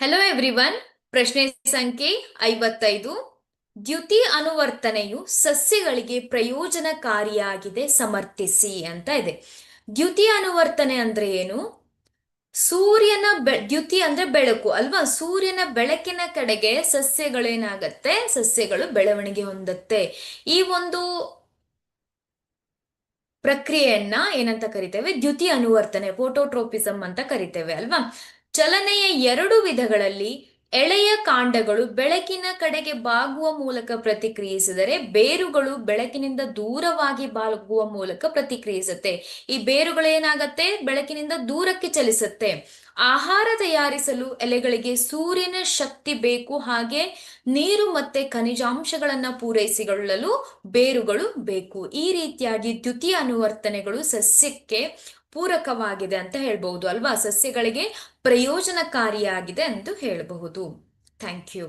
Hello everyone ಪ್ರಶ್ನೆ ಸಂಖ್ಯೆ ಐವತ್ತೈದು. ದ್ಯುತಿ ಅನುವರ್ತನೆಯು ಸಸ್ಯಗಳಿಗೆ ಪ್ರಯೋಜನಕಾರಿಯಾಗಿದೆ, ಸಮರ್ಥಿಸಿ ಅಂತ ಇದೆ. ದ್ಯುತಿ ಅನುವರ್ತನೆ ಅಂದ್ರೆ ಏನು? ಸೂರ್ಯನ ಬೆ, ದ್ಯುತಿ ಅಂದ್ರೆ ಬೆಳಕು ಅಲ್ವಾ? ಸೂರ್ಯನ ಬೆಳಕಿನ ಕಡೆಗೆ ಸಸ್ಯಗಳೇನಾಗತ್ತೆ? ಸಸ್ಯಗಳು ಬೆಳವಣಿಗೆ ಹೊಂದತ್ತೆ. ಈ ಒಂದು ಪ್ರಕ್ರಿಯೆಯನ್ನ ಏನಂತ ಕರಿತೇವೆ? ದ್ಯುತಿ ಅನುವರ್ತನೆ ಫೋಟೋಟ್ರೋಪಿಸಮ್ ಅಂತ ಕರಿತೇವೆ ಅಲ್ವಾ? ಚಲನೆಯ ಎರಡು ವಿಧಗಳಲ್ಲಿ ಎಳೆಯ ಕಾಂಡಗಳು ಬೆಳಕಿನ ಕಡೆಗೆ ಬಾಗುವ ಮೂಲಕ ಪ್ರತಿಕ್ರಿಯಿಸಿದರೆ ಬೇರುಗಳು ಬೆಳಕಿನಿಂದ ದೂರವಾಗಿ ಬಾಗುವ ಮೂಲಕ ಪ್ರತಿಕ್ರಿಯಿಸುತ್ತೆ. ಈ ಬೇರುಗಳು ಏನಾಗತ್ತೆ? ಬೆಳಕಿನಿಂದ ದೂರಕ್ಕೆ ಚಲಿಸುತ್ತೆ. ಆಹಾರ ತಯಾರಿಸಲು ಎಲೆಗಳಿಗೆ ಸೂರ್ಯನ ಶಕ್ತಿ ಬೇಕು. ಹಾಗೆ ನೀರು ಮತ್ತೆ ಖನಿಜಾಂಶಗಳನ್ನ ಪೂರೈಸಿಕೊಳ್ಳಲು ಬೇರುಗಳು ಬೇಕು. ಈ ರೀತಿಯಾಗಿ ದ್ಯುತಿ ಅನುವರ್ತನೆಗಳು ಸಸ್ಯಕ್ಕೆ ಪೂರಕವಾಗಿದೆ ಅಂತ ಹೇಳ್ಬಹುದು ಅಲ್ವಾ ಸಸ್ಯಗಳಿಗೆ ಪ್ರಯೋಜನಕಾರಿಯಾಗಿದೆ ಎಂದು ಹೇಳಬಹುದು. Thank you